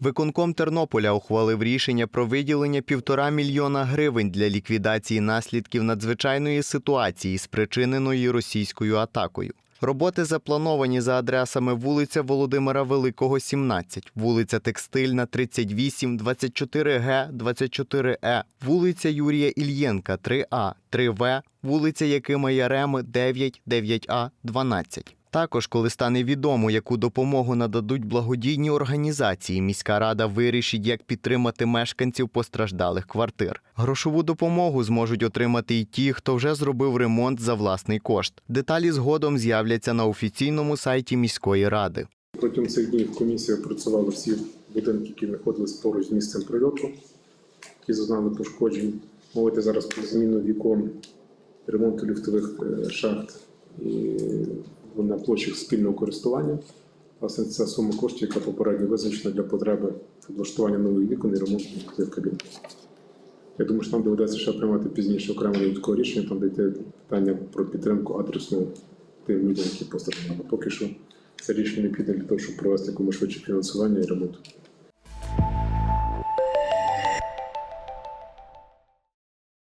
Виконком Тернополя ухвалив рішення про виділення півтора мільйона гривень для ліквідації наслідків надзвичайної ситуації, спричиненої російською атакою. Роботи заплановані за адресами вулиця Володимира Великого, 17, вулиця Текстильна, 38, 24Г, 24Е, вулиця Юрія Ільєнка, 3А, 3В, вулиця Якима Яреми, 9, 9А, 12. Також, коли стане відомо, яку допомогу нададуть благодійні організації, міська рада вирішить, як підтримати мешканців постраждалих квартир. Грошову допомогу зможуть отримати і ті, хто вже зробив ремонт за власний кошт. Деталі згодом з'являться на офіційному сайті міської ради. Протягом цих днів комісія опрацювала всі будинки, які знаходились поруч з місцем прильоту, які зазнали пошкоджень. Мовити зараз про зміну вікон, ремонту ліфтових е, шахт і на площах спільного користування. Власне, це сума коштів, яка попередньо визначена для потреби облаштування нових вікон і ремонту кабін. Я думаю, що нам доведеться ще приймати пізніше окреме додаткове рішення, там де йде питання про підтримку адресну тим людям, які постраждали. Поки що це рішення необхідне для того, щоб провести якомога швидше фінансування і ремонт.